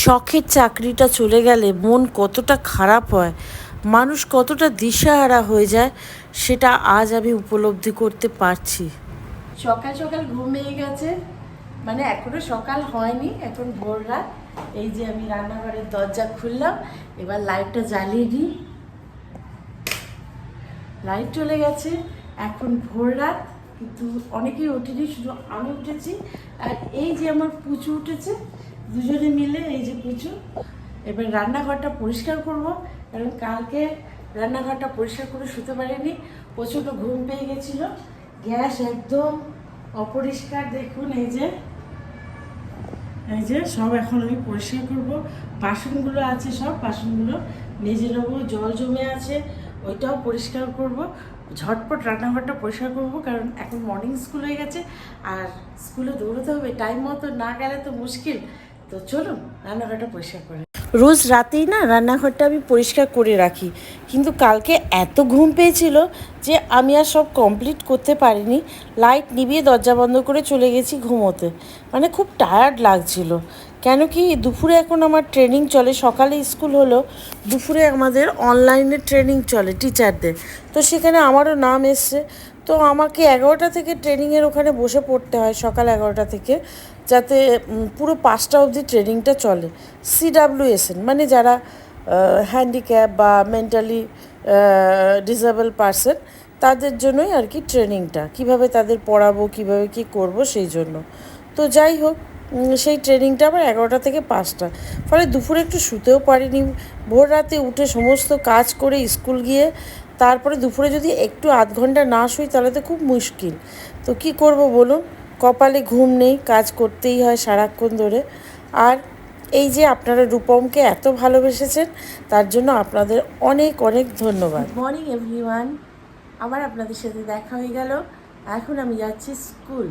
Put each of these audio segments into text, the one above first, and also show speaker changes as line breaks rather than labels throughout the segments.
শখের চাকরিটা চলে গেলে মন কতটা খারাপ হয়, মানুষ কতটা দিশাহারা হয়ে যায়, সেটা আজ আমি উপলব্ধি করতে পারছি। সকাল সকাল ঘুম গেছে মানে এখনও সকাল হয়নি, এখন ভোর রাত। এই যে আমি রান্নাঘরের দরজা খুললাম, এবার লাইটটা জ্বালিয়ে দিই। লাইট চলে গেছে, এখন ভোর রাত, কিন্তু অনেকেই ওঠেনি, শুধু আমি উঠেছি। আর এই যে আমার পুচু উঠেছে দুজনে মিলে এই যে পুচু এবার রান্নাঘরটা পরিষ্কার করব, কারণ কালকে রান্নাঘরটা পরিষ্কার করে শুতে পারিনি, প্রচণ্ড ঘুম পেয়ে গেছিল, গ্যাস একদম অপরিষ্কার, দেখুন এই যে এই যে সব এখন আমি পরিষ্কার করব, বাসনগুলো আছে সব, বাসনগুলো নিজে নেব, জল জমে আছে, ওইটাও পরিষ্কার করব, ঝটপট রান্নাঘরটা পরিষ্কার করব, কারণ এখন মর্নিং স্কুল হয়ে গেছে, আর স্কুলে দৌড়তে হবে টাইম মতো না গেলে তো মুশকিল তো চলুন, রান্নাঘরটা পরিষ্কার করে রোজ রাতেই না রান্নাঘরটা আমি পরিষ্কার করে রাখি। কিন্তু কালকে এত ঘুম পেয়েছিল যে আমি আর সব কমপ্লিট করতে পারিনি। লাইট নিভিয়ে দরজা বন্ধ করে চলে গেছি ঘুমোতে। মানে খুব টায়ার্ড লাগছিল। কেন কি দুপুরে এখন আমার ট্রেনিং চলে, সকালে স্কুল হলো। দুপুরে আমাদের অনলাইনে ট্রেনিং চলে টিচারদের তো সেখানে আমারও নাম এসছে। তো আমাকে এগারোটা থেকে ট্রেনিংয়ের ওখানে বসে পড়তে হয় সকাল এগারোটা থেকে। যাতে পুরো পাঁচটা অবধি ট্রেনিংটা চলে। সিডাব্লিউএসএন মানে যারা হ্যান্ডিক্যাপ বা মেন্টালি ডিসেবল পারসন তাদের জন্যই আর কি ট্রেনিংটা। কীভাবে তাদের পড়াবো, কীভাবে কি করব, সেই জন্য। তো যাই হোক সেই ট্রেনিংটা আবার এগারোটা থেকে পাঁচটা। ফলে দুপুরে একটু শুতেও পারিনি। ভোর রাতে উঠে সমস্ত কাজ করে স্কুল গিয়ে, তারপরে দুপুরে যদি একটু আধ ঘণ্টা না শুই, তাহলে তো খুব মুশকিল। তো কি করব বলুন? কপালে ঘুম নেই, কাজ করতেই হয় সারাক্ষণ ধরে। আর এই যে আপনারা রূপমকে এত ভালোবেসেছেন, তার জন্য আপনাদের অনেক অনেক ধন্যবাদ। মর্নিং এভরিওয়ান আবার আপনাদের সাথে দেখা হয়ে গেল। এখন আমি যাচ্ছি স্কুল,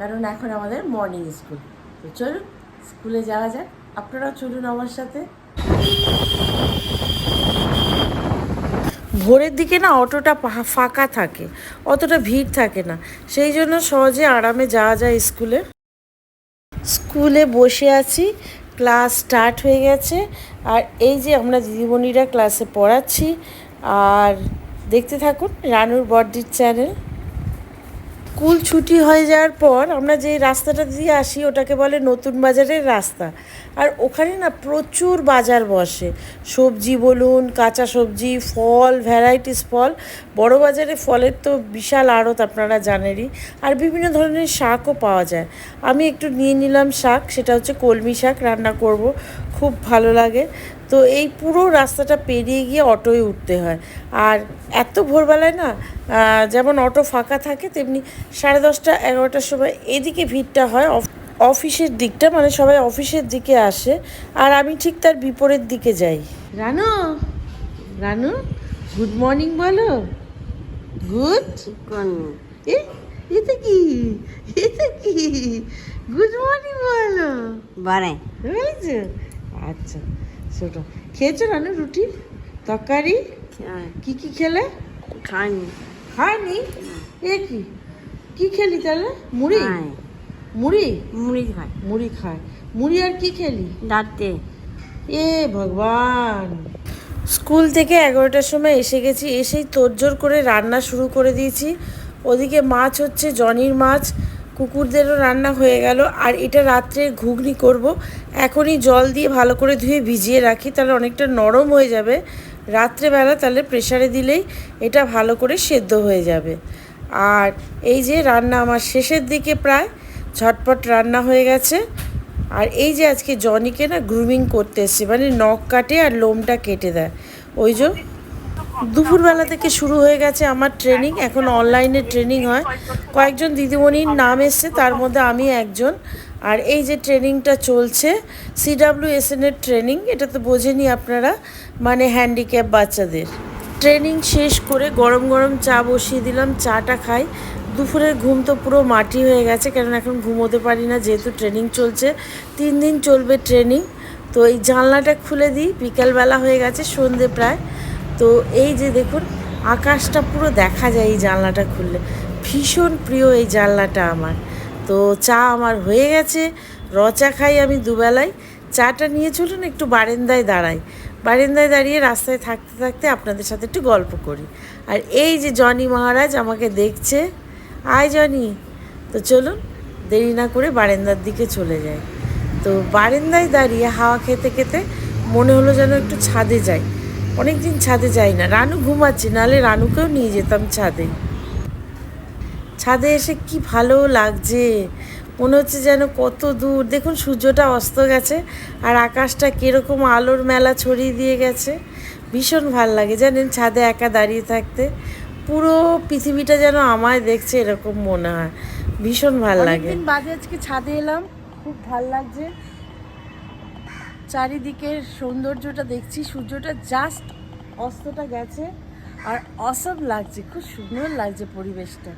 কারণ এখন আমাদের মর্নিং স্কুল তো চলুন, স্কুলে যাওয়া যাক। আপনারাও চলুন আমার সাথে। ভোরের দিকে না অটোটা ফাঁকা থাকে, অতটা ভিড় থাকে না। সেই জন্য সহজে আরামে যাওয়া যায় স্কুলে। স্কুলে বসে আছি, ক্লাস স্টার্ট হয়ে গেছে। আর এই যে আমরা দিদিমণিরা ক্লাসে পড়াচ্ছি, আর দেখতে থাকুন রানুর বর্দির চ্যানেল স্কুল ছুটি হয়ে যাওয়ার পর আমরা যে রাস্তাটা দিয়ে আসি, ওটাকে বলে নতুন বাজারের রাস্তা। আর ওখানে না প্রচুর বাজার বসে। সবজি বলুন, কাঁচা সবজি, ফল ভ্যারাইটিস ফল। বড় বাজারে ফলের তো বিশাল আড়ত আপনারা জানেনই। আর বিভিন্ন ধরনের শাকও পাওয়া যায়। আমি একটু নিয়ে নিলাম শাক, সেটা হচ্ছে কলমি শাক, রান্না করব, খুব ভালো লাগে। তো এই পুরো রাস্তাটা পেরিয়ে গিয়ে অটোয় উঠতে হয়। আর এত ভোরবেলায় না যেমন অটো ফাঁকা থাকে, তেমনি সাড়ে দশটা, এগারোটার সময় এদিকে ভিড়টা হয় অফিসের দিকটা মানে সবাই অফিসের দিকে আসে আর আমি ঠিক তার বিপরীত দিকে যাই। রানু? রানু? গুড মর্নিং বলো। গুড এ এটা কি? এটা কি? গুড মর্নিং বলো।
বারে
বুঝেছ? আচ্ছা ছোট। খেয়েছো রানু রুটি? তরকারি? কি কি খেলে?
খানি
খায়নি এ কি? কি খেলি তাহলে? মুড়ি? মুড়ি?
মুড়ি খায়
মুড়ি খায় মুড়ি আর কি খেলি?
দাঁতে
এ ভগবান। স্কুল থেকে এগারোটার সময় এসে গেছি এসেই তোড়জোড় করে রান্না শুরু করে দিয়েছি। ওদিকে মাছ হচ্ছে জনির মাছ কুকুরদেরও রান্না হয়ে গেল। আর এটা রাত্রে ঘুগনি করব। এখনই জল দিয়ে ভালো করে ধুয়ে ভিজিয়ে রাখি তাহলে অনেকটা নরম হয়ে যাবে। রাত্রেবেলা তাহলে প্রেশারে দিলেই এটা ভালো করে সেদ্ধ হয়ে যাবে। আর এই যে রান্না আমার শেষের দিকে প্রায় ঝটপট রান্না হয়ে গেছে। আর এই যে আজকে জনিকে না গ্রুমিং করতে এসছে মানে নখ কাটে আর লোমটা কেটে দেয়। ওই যে দুপুরবেলা থেকে শুরু হয়ে গেছে আমার ট্রেনিং এখন অনলাইনে ট্রেনিং হয়। কয়েকজন দিদিমণির নাম এসছে, তার মধ্যে আমি একজন। আর এই যে ট্রেনিংটা চলছে সিডাব্লিউএসএন এর ট্রেনিং এটা তো বোঝেনি আপনারা মানে হ্যান্ডিক্যাপ বাচ্চাদের। ট্রেনিং শেষ করে গরম গরম চা বসিয়ে দিলাম, চাটা খাই। দুপুরের ঘুম তো পুরো মাটি হয়ে গেছে কারণ এখন ঘুমোতে পারি না, যেহেতু ট্রেনিং চলছে। তিন দিন চলবে ট্রেনিং। তো এই জানলাটা খুলে দিই, বিকালবেলা হয়ে গেছে, সন্ধে প্রায়। তো এই যে দেখুন, আকাশটা পুরো দেখা যায় এই জানলাটা খুললে। ভীষণ প্রিয় এই জানলাটা আমার। তো চা আমার হয়ে গেছে, র চা খাই আমি দুবেলায়।
চাটা নিয়ে চলুন, একটু বারেন্দায় দাঁড়াই। বারেন্দায় দাঁড়িয়ে রাস্তায় থাকতে থাকতে আপনাদের সাথে একটু গল্প করি। আর এই যে জনি মহারাজ আমাকে দেখছে আয় জনি। তো চলুন, দেরি না করে বারেন্দার দিকে চলে যাই। তো বারেন্দায় দাঁড়িয়ে হাওয়া খেতে খেতে মনে হলো যেন একটু ছাদে যাই। অনেক দিন ছাদে যাই না। রানু ঘুমাচ্ছে, নাহলে রানুকেও নিয়ে যেতাম ছাদে। ছাদে এসে কি ভালো লাগছে। মনে হচ্ছে যেন কত দূর। দেখুন, সূর্যটা অস্ত গেছে আর আকাশটা কীরকম আলোর মেলা ছড়িয়ে দিয়ে গেছে। ভীষণ ভালো লাগে জানেন ছাদে একা দাঁড়িয়ে থাকতে। পুরো পৃথিবীটা যেন আমায় দেখছে এরকম মনে হয়। ভীষণ ভালো লাগে।
অনেকদিন বাদে আজকে ছাদে এলাম খুব ভালো লাগছে। চারিদিকের সৌন্দর্যটা দেখছি সূর্যটা জাস্ট অস্তটা গেছে আর অসম লাগছে খুব সুন্দর লাগছে পরিবেশটা।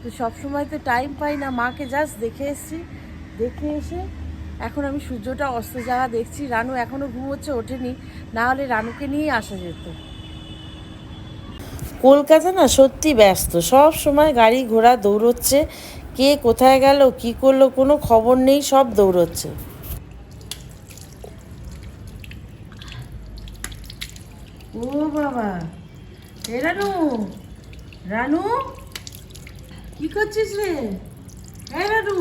তো সবসময় তো টাইম পাই না মাকে জাস্ট দেখে এসেছি দেখে এসে এখন আমি সূর্যটা অস্ত যাওয়া দেখছি। রানু এখনও ঘুমোচ্ছে ওঠেনি না হলে রানুকে নিয়েই আসা যেত।
কলকাতা না সত্যি ব্যস্ত। সব সময় গাড়ি ঘোড়া দৌড়চ্ছে কে কোথায় গেল কি করল কোনো খবর নেই সব দৌড়চ্ছে। ও বাবা এ রানু রানু কি করছিস রে? হ্যাঁ রানু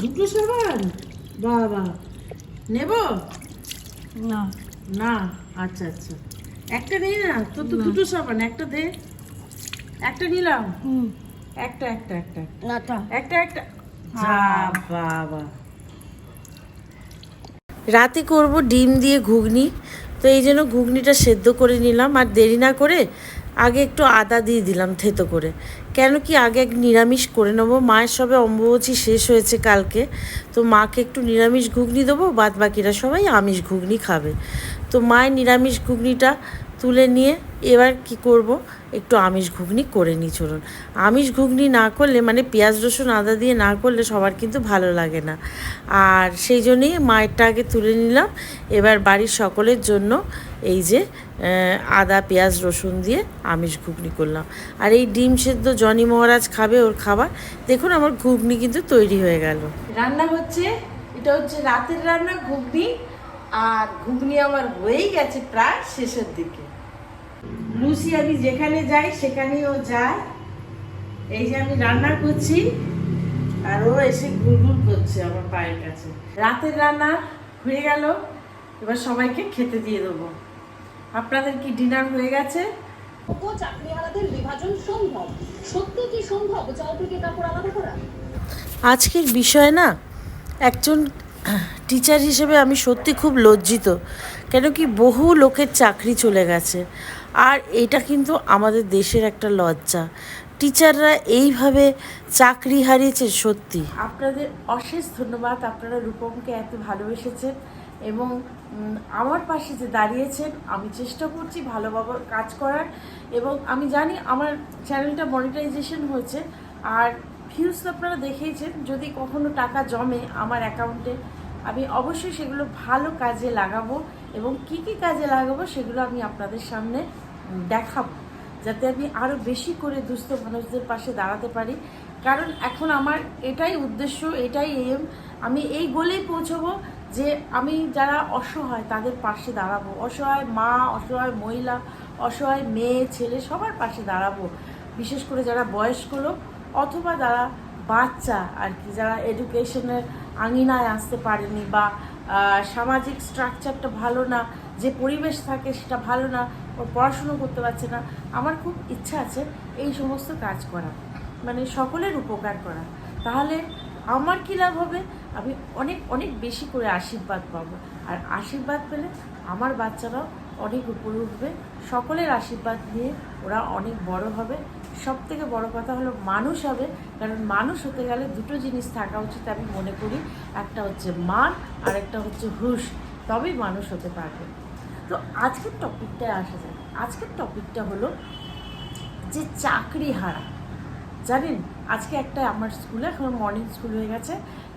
দুটো সাবান বাবা নেব?
না।
না আচ্ছা আচ্ছা। একটা নেই না তোর তো দুটো সাবান একটা দে। একটা নিলাম। একটা একটা একটা একটা। একটা একটা। বাবা। রাতে করব ডিম দিয়ে ঘুগনি তো এই জন্য ঘুগনিটা সেদ্ধ করে নিলাম আর দেরি না করে আগে একটু আদা দিয়ে দিলাম থেতো করে। কেন কি আগে এক নিরামিষ করে নেব। মায়ের সবে অম্বুবচী শেষ হয়েছে কালকে তো মাকে একটু নিরামিষ ঘুগনি দেবো বাদ বাকিরা সবাই আমিষ ঘুগনি খাবে। তো মায়ের নিরামিষ ঘুগনিটা তুলে নিয়ে এবার কি করব? একটু আমিষ ঘুগনি করে নিই, চলুন। আমিষ ঘুগনি না করলে মানে পেঁয়াজ, রসুন, আদা দিয়ে না করলে সবার কিন্তু ভালো লাগে না। আর সেই জন্যই মায়েরটা আগে তুলে নিলাম। এবার বাড়ির সকলের জন্য এই যে আদা, পেঁয়াজ, রসুন দিয়ে আমিষ ঘুগনি করলাম। আর এই ডিম সেদ্ধ জনি মহারাজ খাবে ওর খাবার। দেখুন আমার ঘুগনি কিন্তু তৈরি হয়ে গেল।
রান্না হচ্ছে, এটা হচ্ছে রাতের রান্না, ঘুগনি আর ঘুগনি আমার হয়েই গেছে প্রায় শেষের দিকে।
লুসি আমি যেখানে যাই সেখানেই ও যায়। এই যে আমি রান্না করছি আর ও এসে ঘুরঘুর করছে আমার পায়ের কাছে।
রাতের রান্না হয়ে গেল এবার সবাইকে খেতে দিয়ে দেবো। আপনাদের কি ডিনার হয়ে গেছে?
ও চাকরিহারাদের বিভাজন সম্ভব। সত্যি কি সম্ভব? জল থেকে কাপড় আলাদা করা?
আজকের বিষয় না একজন টিচার হিসেবে আমি সত্যি খুব লজ্জিত, কেন কি বহু লোকের চাকরি চলে গেছে। আর এটা কিন্তু আমাদের দেশের একটা লজ্জা। টিচাররা এইভাবে চাকরি হারিয়েছে সত্যি।
আপনাদের অশেষ ধন্যবাদ, আপনারা রূপমকে এত ভালোবেসেছেন এবং আমার পাশে যে দাঁড়িয়েছেন, আমি চেষ্টা করছি ভালোভাবে কাজ করার এবং আমি জানি আমার চ্যানেলটা মনিটাইজেশন হয়েছে, আর ভিউজ তো আপনারা দেখেইছেন, যদি কখনো টাকা জমে আমার অ্যাকাউন্টে আমি অবশ্যই সেগুলো ভালো কাজে লাগাবো এবং কি কি কাজে লাগাবো সেগুলো আমি আপনাদের সামনে দেখাবো, যাতে আমি আরও বেশি করে দুস্থ মানুষদের পাশে দাঁড়াতে পারি। কারণ এখন আমার এটাই উদ্দেশ্য, এটাই এম আমি এই গোলেই পৌঁছবো যে আমি যারা অসহায় তাদের পাশে দাঁড়াবো। অসহায় মা, অসহায় মহিলা, অসহায় মেয়ে, ছেলে সবার পাশে দাঁড়াবো। বিশেষ করে যারা বয়স্ক লোক অথবা যারা বাচ্চা আর কি, যারা এডুকেশনের আঙিনায় আসতে পারেনি বা সামাজিক স্ট্রাকচারটা ভালো না, যে পরিবেশ থাকে সেটা ভালো না ও পড়াশুনো করতে পারছে না, আমার খুব ইচ্ছা আছে এই সমস্ত কাজ করা মানে সকলের উপকার করা। তাহলে আমার কী লাভ হবে? আমি অনেক অনেক বেশি করে আশীর্বাদ পাবো। আর আশীর্বাদ পেলে আমার বাচ্চারাও অনেক উপরে উঠবে। সকলের আশীর্বাদ নিয়ে ওরা অনেক বড় হবে। সব থেকে বড় কথা হলো মানুষ হবে, কারণ মানুষ হতে গেলে দুটো জিনিস থাকা উচিত আমি মনে করি। একটা হচ্ছে মান আর একটা হচ্ছে হুশ। তবেই মানুষ হতে পারবে। তো আজকের টপিকটায় আসা যায় আজকের টপিকটা হলো যে চাকরি হারা। জানেন, আজকে একটা আমার স্কুলে, এখন মর্নিং স্কুল হয়ে গেছে।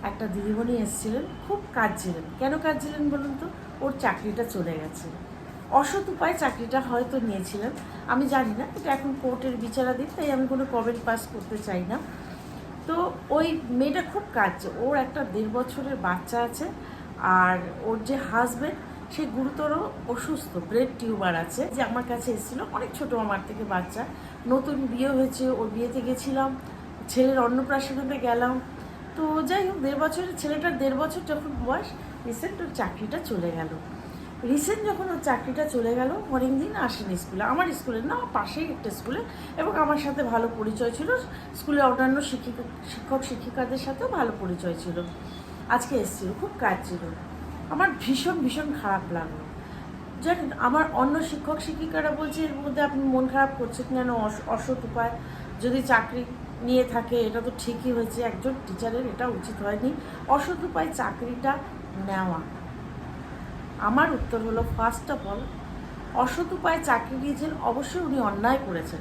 একটা দিদিমণি এসেছিলেন, খুব কাঁদছিলেন। কেন কাঁদছিলেন বলুন তো? ওর চাকরিটা চলে গেছে। অসৎ উপায় চাকরিটা হয়তো নিয়েছিলেন। আমি জানি না এটা এখন কোর্টের বিচারাধীন, তাই আমি কোনো কমেন্ট পাস করতে চাই না। তো ওই মেয়েটা খুব কাঁদছে। ওর একটা দেড় বছরের বাচ্চা আছে, আর ওর যে হাজবেন্ড সে গুরুতর অসুস্থ ব্রেড টিউমার আছে। যে আমার কাছে এসেছিল, অনেক ছোট আমার থেকে বাচ্চা। নতুন বিয়ে হয়েছে, ওর বিয়েতে গেছিলাম, ছেলের অন্নপ্রাশনেতে গেলাম। তো যাই হোক, দেড় বছরের ছেলেটার দেড় বছর যখন বয়স রিসেন্ট ওর চাকরিটা চলে গেল। রিসেন্ট যখন ওর চাকরিটা চলে গেল, অনেক দিন আসেনি স্কুলে। আমার স্কুলে না, পাশেই একটা স্কুলে। এবং আমার সাথে ভালো পরিচয় ছিল। স্কুলে অন্যান্য শিক্ষিকা, শিক্ষক, শিক্ষিকাদের সাথেও ভালো পরিচয় ছিল। আজকে এসেছিল, খুব কাজ ছিল। আমার ভীষণ ভীষণ খারাপ লাগল। জানেন, আমার অন্য শিক্ষক, শিক্ষিকারা বলছে, এর মধ্যে আপনি মন খারাপ করছেন কেন? অস- অসৎ উপায়। যদি চাকরি নিয়ে থাকে, এটা তো ঠিকই হয়েছে। একজন টিচারের এটা উচিত হয়নি। অসৎ উপায় চাকরিটা নেওয়া। আমার উত্তর হলো ফার্স্ট অফ অল অসৎ উপায়ে চাকরি নিয়েছেন অবশ্যই উনি অন্যায় করেছেন।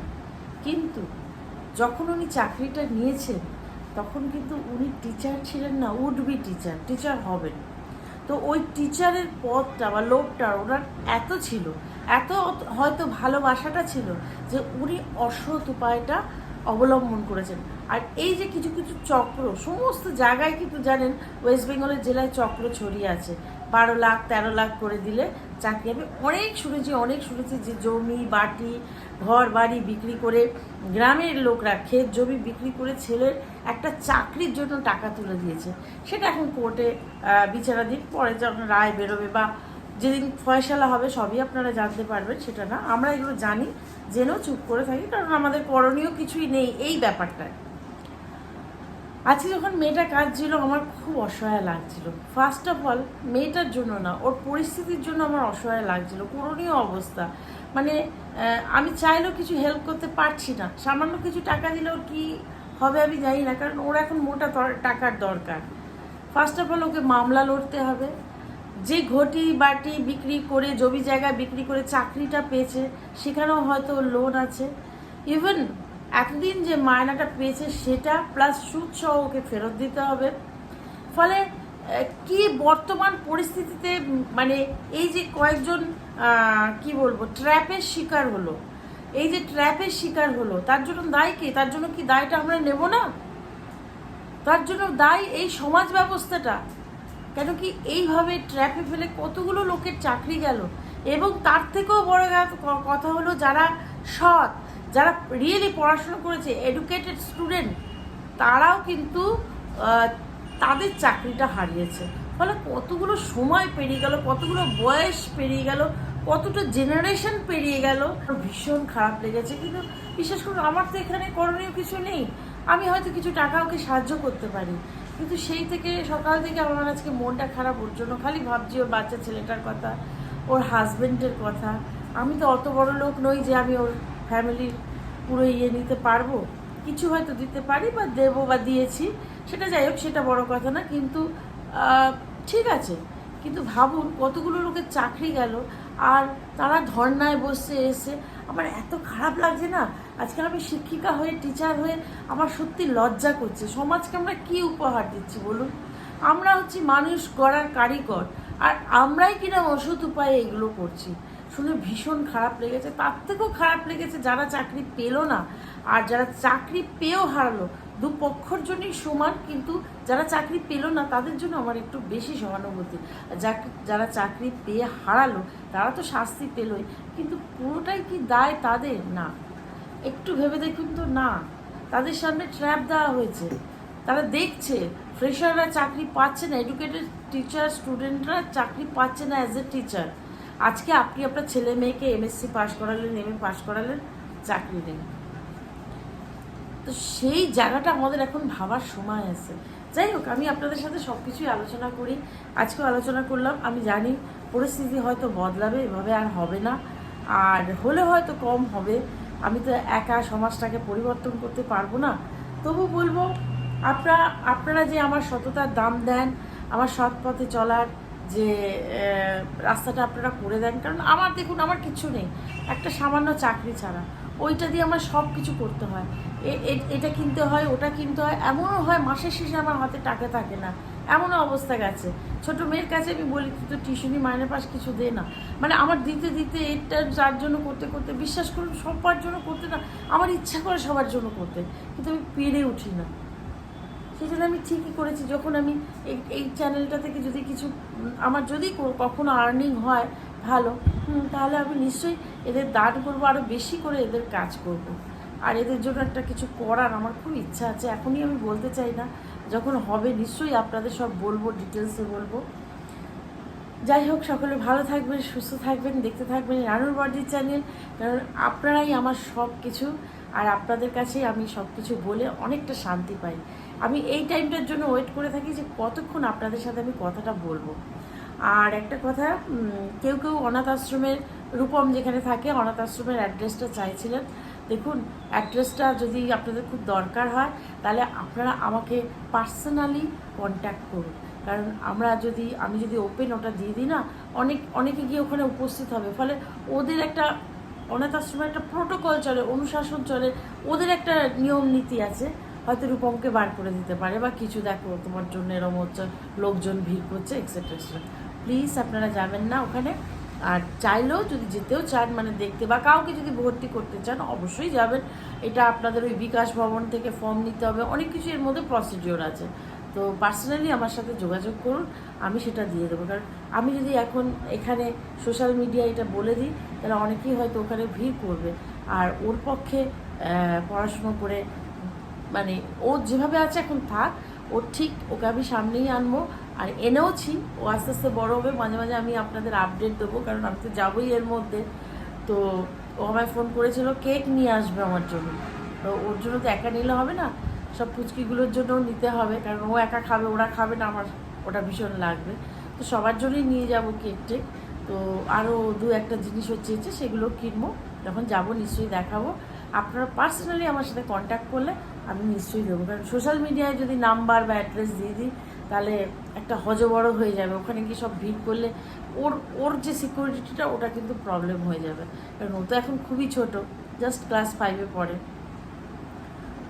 কিন্তু যখন উনি চাকরিটা নিয়েছেন, তখন কিন্তু উনি টিচার ছিলেন না উড বি টিচার টিচার হবেন। তো ওই টিচারের পদটা বা লোকটা ওনার এত ছিল, এত হয়তো ভালোবাসাটা ছিল যে উনি অসৎ উপায়টা অবলম্বন করেছেন। আর এই যে কিছু কিছু চক্র, সমস্ত জায়গায় কিন্তু জানেন ওয়েস্ট বেঙ্গলের জেলায় চক্র ছড়িয়ে আছে। বারো লাখ, তেরো লাখ করে দিলে চাকরি আমি অনেক শুনেছি অনেক শুনেছি যে জমি, বাটি, ঘর বাড়ি বিক্রি করে গ্রামের লোকরা, ক্ষেত জমি বিক্রি করে ছেলের একটা চাকরির জন্য টাকা তুলে দিয়েছে। সেটা এখন কোর্টে বিচারাধীন, পরে যখন রায় বেরোবে বা যেদিন ফয়সালা হবে সবই আপনারা জানতে পারবেন, সেটা না। আমরা এগুলো জানি, জেনেও চুপ করে থাকি, কারণ আমাদের করণীয় কিছুই নেই এই ব্যাপারটায়। আজকে যখন মেয়েটা কাঁদছিল, আমার খুব অসহায় লাগছিল। ফার্স্ট অফ অল মেয়েটার জন্য না, ওর পরিস্থিতির জন্য আমার অসহায় লাগছিল, করণীয় অবস্থা। মানে আমি চাইলেও কিছু হেল্প করতে পারছি না। সামান্য কিছু টাকা দিলেও কি হবে আমি জানি না, কারণ ওর এখন মোটা টাকার দরকার। ফার্স্ট অফ অল ওকে মামলা লড়তে হবে। যে ঘটি বাটি বিক্রি করে, জমি জায়গা বিক্রি করে চাকরিটা পেয়েছে, সেখানেও হয়তো লোন আছে। ইভেন এতদিন যে মায়নাটা পেয়েছে সেটা প্লাস সুদ সহ ওকে ফেরত দিতে হবে। ফলে কি বর্তমান পরিস্থিতিতে মানে এই যে কয়েকজন কি বলব, ট্র্যাপের শিকার হলো। এই যে ট্র্যাপের শিকার হলো, তার জন্য দায় কে? তার জন্য কি দায়টা আমরা নেব না? তার জন্য দায় এই সমাজ ব্যবস্থাটা। কেন কি এইভাবে ট্র্যাপে ফেলে কতগুলো লোকের চাকরি গেল? এবং তার থেকেও বড় কথা হলো যারা সৎ যারা রিয়েলি পড়াশুনো করেছে এডুকেটেড স্টুডেন্ট তারাও কিন্তু তাদের চাকরিটা হারিয়েছে। ফলে কতগুলো সময় পেরিয়ে গেল, কতগুলো বয়স পেরিয়ে গেল, কতটা জেনারেশন পেরিয়ে গেল ভীষণ খারাপ লেগেছে। কিন্তু বিশেষ করে আমার তো এখানে করণীয় কিছু নেই। আমি হয়তো কিছু টাকা ওকে সাহায্য করতে পারি। কিন্তু সেই থেকে, সকাল থেকে আমার আজকে মনটা খারাপ, ওর জন্য খালি ভাবছি ওর বাচ্চা ছেলেটার কথা, ওর হাজবেন্ডের কথা। আমি তো অত বড় লোক নই যে আমি ওর ফ্যামিলির পুরো ইয়ে নিতে পারব? কিছু হয়তো দিতে পারি বা দেবো বা দিয়েছি। সেটা যাই হোক, সেটা বড় কথা না, কিন্তু ঠিক আছে। কিন্তু ভাবুন, কতগুলো লোকের চাকরি গেল আর তারা ধর্নায় বসে এসে আমার এত খারাপ লাগছে না? আজকাল আমি শিক্ষিকা হয়ে টিচার হয়ে আমার সত্যি লজ্জা করছে। সমাজকে আমরা কি উপহার দিচ্ছি বলুন? আমরা হচ্ছি মানুষ গড়ার কারিগর আর আমরাই কিনা ওষুধ উপায়ে এগুলো করছি। শুনে ভীষণ খারাপ লেগেছে। তার থেকেও খারাপ লেগেছে যারা চাকরি পেল না। আর যারা চাকরি পেয়েও হারালো দু পক্ষর জন্যই সমান, কিন্তু যারা চাকরি পেল না, তাদের জন্য আমার একটু বেশি সহানুভূতি। যারা চাকরি পেয়ে হারালো, তারা তো শাস্তি পেলোই, কিন্তু পুরোটাই কি দায় তাদের? না। একটু ভেবে দেখুন তো, না। তাদের সামনে ট্র্যাপ দেওয়া হয়েছে। তারা দেখছে ফ্রেশাররা চাকরি পাচ্ছে না এডুকেটেড টিচার স্টুডেন্টরা চাকরি পাচ্ছে না অ্যাজ এ টিচার আজকে আপনি আপনার ছেলে মেয়েকে এমএসসি পাস করালেন এম পাস করালেন, চাকরি নেই তো সেই জায়গাটা আমাদের এখন ভাবার সময় আছে। যাই হোক, আমি আপনাদের সাথে সব কিছুই আলোচনা করি। আজকেও আলোচনা করলাম। আমি জানি পরিস্থিতি হয়তো বদলাবে, এভাবে আর হবে না। আর হলে হয়তো কম হবে। আমি তো একা সমাজটাকে পরিবর্তন করতে পারব না। তবু বলব, আপনারা আপনারা যে আমার সততার দাম দেন, আমার সৎ পথে চলার যে রাস্তাটা আপনারা করে দেন। কারণ আমার দেখুন, আমার কিছু নেই। একটা সামান্য চাকরি ছাড়া। ওইটা দিয়ে আমার সব কিছু করতে হয়। এটা কিনতে হয়, ওটা কিনতে হয়, এমনও হয় মাসের শেষে আমার হাতে টাকা থাকে না। এমনও অবস্থা গেছে। ছোট মেয়ের কাছে আমি বলি, তুই তো টিউশনি মাইনে পাস, কিছু দে না। মানে আমার দিতে দিতে এটা যার জন্য করতে করতে, বিশ্বাস করুন, সবার জন্য করতে না, আমার ইচ্ছা করে সবার জন্য করতে। কিন্তু আমি পেরে উঠি না। সেই জন্য আমি ঠিকই করেছি। যখন আমি এই এই চ্যানেলটা থেকে যদি কিছু, আমার যদি কখনো আর্নিং হয় ভালো তাহলে আমি নিশ্চয়ই এদের দান করব আরও বেশি করে এদের কাজ করব। আর এদের জন্য একটা কিছু করার আমার খুব ইচ্ছা আছে, এখনই আমি বলতে চাই না। যখন হবে নিশ্চয়ই আপনাদের সব বলব ডিটেলসে বলব। যাই হোক, সকলে ভালো থাকবেন, সুস্থ থাকবেন, দেখতে থাকবেন রানুর বার্থডে চ্যানেল কারণ আপনারাই আমার সব কিছু আর আপনাদের কাছেই আমি সব কিছু বলে অনেকটা শান্তি পাই। আমি এই টাইমটার জন্য ওয়েট করে থাকি যে কতক্ষণ আপনাদের সাথে আমি কথাটা বলব। আর একটা কথা কেউ কেউ অনাথ আশ্রমের রূপম যেখানে থাকে, অনাথ আশ্রমের অ্যাড্রেসটা চাইছিলেন। দেখুন, অ্যাড্রেসটা যদি আপনাদের খুব দরকার হয়, তাহলে আপনারা আমাকে পার্সোনালি কন্ট্যাক্ট করুন। কারণ আমরা যদি, আমি যদি ওপেন ওটা দিয়ে দিই না, অনেক, অনেকে গিয়ে ওখানে উপস্থিত হবে। ফলে ওদের একটা, অনাথ আশ্রমের একটা প্রোটোকল চলে, অনুশাসন চলে, ওদের একটা নিয়ম নীতি আছে। হয়তো রূপমকে বার করে দিতে পারে বা কিছু দেখো, তোমার জন্য এরম হচ্ছে, লোকজন ভিড় করছে এক্সেট্রা এক্সেট্রা প্লিজ আপনারা যাবেন না ওখানে। আর চাইলেও যদি যেতেও চান মানে দেখতে বা কাউকে যদি ভর্তি করতে চান, অবশ্যই যাবেন। এটা আপনাদের ওই বিকাশ ভবন থেকে ফর্ম নিতে হবে। অনেক কিছু এর মধ্যে প্রসিডিওর আছে। তো পার্সোনালি আমার সাথে যোগাযোগ করুন, আমি সেটা দিয়ে দেবো। কারণ আমি যদি এখন এখানে সোশ্যাল মিডিয়ায় এটা বলে দিই, তাহলে অনেকেই হয়তো ওখানে ভিড় করবে। আর ওর পক্ষে পড়াশুনো করে মানে ও যেভাবে আছে এখন থাক, ও ঠিক ওকে আমি সামনেই আনব। আর এনেওছি, ও আস্তে আস্তে বড় হবে, মাঝে মাঝে আমি আপনাদের আপডেট দেবো, কারণ আমি তো যাবোই এর মধ্যে। তো ও আমায় ফোন করেছিল কেক নিয়ে আসবে আমার জন্য। তো ওর জন্য তো একা নিলে হবে না, সব ফুচকিগুলোর জন্যও নিতে হবে, কারণ ও একা খাবে, ওরা খাবে না, আমার ওটা ভীষণ লাগবে। তো সবার জন্যই নিয়ে যাব কেক টেক তো আরও দু একটা জিনিস হচ্ছে সেগুলো কিনবো, যখন যাব নিশ্চয়ই দেখাবো। আপনারা পার্সোনালি আমার সাথে কন্ট্যাক্ট করলে আমি নিশ্চয়ই দেবো। কারণ সোশ্যাল মিডিয়ায় যদি নাম্বার বা অ্যাড্রেস দিয়ে দিই, তাহলে একটা হজবড় হয়ে যাবে। ওখানে গিয়ে সব ভিড় করলে ওর ওর যে সিকিউরিটিটা ওটা কিন্তু প্রবলেম হয়ে যাবে। কারণ ও তো এখন খুবই ছোট জাস্ট ক্লাস ফাইভে পড়ে।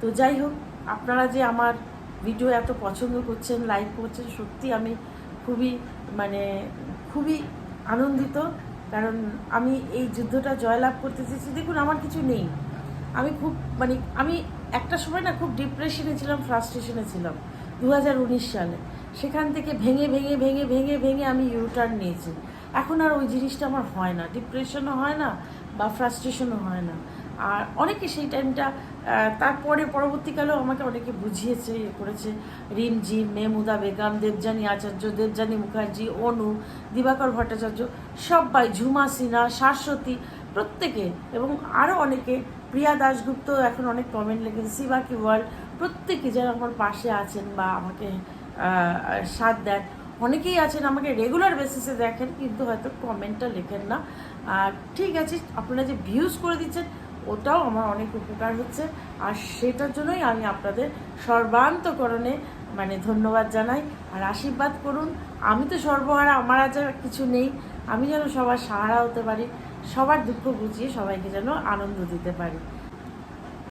তো যাই হোক, আপনারা যে আমার ভিডিও এত পছন্দ করছেন লাইক করছেন, সত্যি আমি খুবই মানে খুবই আনন্দিত। কারণ আমি এই যুদ্ধটা জয়লাভ করতে চেয়েছি। দেখুন, আমার কিছু নেই। আমি খুব মানে আমি একটা সময় না খুব ডিপ্রেশনে ছিলাম ফ্রাস্ট্রেশনে ছিলাম দু সালে। সেখান থেকে ভেঙে ভেঙে ভেঙে ভেঙে ভেঙে আমি ইউটার্ন নিয়েছি। এখন আর ওই জিনিসটা আমার হয় না। ডিপ্রেশনও হয় না বা ফ্রাস্ট্রেশনও হয় না। আর অনেকে সেই টাইমটা তারপরে পরবর্তীকালেও আমাকে অনেকে বুঝিয়েছে ইয়ে করেছে। রিমজি মেহমুদা বেগম, দেবযানী আচার্য, দেবযানী মুখার্জি, অনু, দিবাকর ভট্টাচার্য সবাই ঝুমা সিনহা শাশ্বতী প্রত্যেকে এবং আরও অনেকে প্রিয়া দাশগুপ্ত এখন অনেক কমেন্ট লিখেছে সিবাকি ওয়ার্ল্ড প্রত্যেকে যারা আমার পাশে আছেন বা আমাকে সাথ দেন, অনেকেই আছেন আমাকে রেগুলার বেসিসে দেখেন, কিন্তু হয়তো কমেন্টটা লেখেন না। আর ঠিক আছে, আপনারা যে ভিউজ করে দিচ্ছেন, ওটাও আমার অনেক উপকার হচ্ছে। আর সেটার জন্যই আমি আপনাদের সর্বান্তকরণে মানে ধন্যবাদ জানাই। আর আশীর্বাদ করুন। আমি তো সর্বহারা, আমার আজ আর কিছু নেই। আমি যেন সবার সাহারা হতে পারি। সবার দুঃখ বুঝিয়ে সবাইকে যেন আনন্দ দিতে পারি।